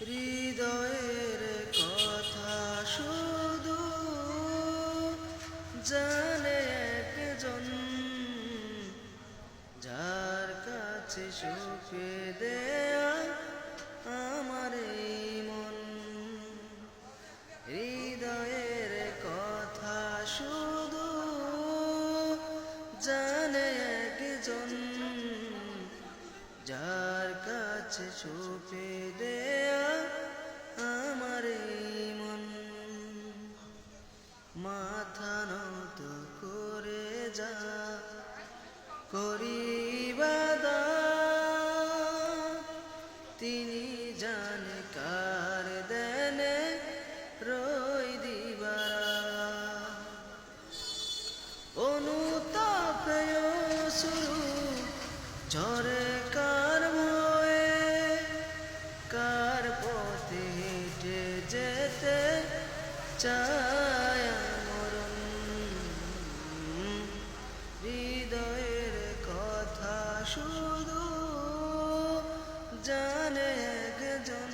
হৃদয়ের কথা শুধু জানে একজন, যার কাছে সুখে দেয়া আমার মন। হৃদয়ের কথা শুধু জানে একজন, যার কাছে ছুপে দেয়া যা করিবাদা তিনি জানে কার দেনে রই দিবারা অনুতাপে শুরু ঝরে কার ভয়ে কার পথে হেঁটে যেতে চায়? শুধু জানে একজন,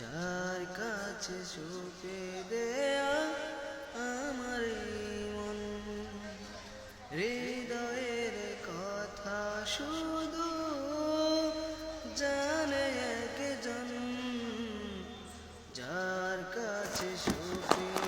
যার কাছে সুপে দেয়া আমার মন। হৃদয়ের কথা শুধু জানে একজন, যার কাছে সুপে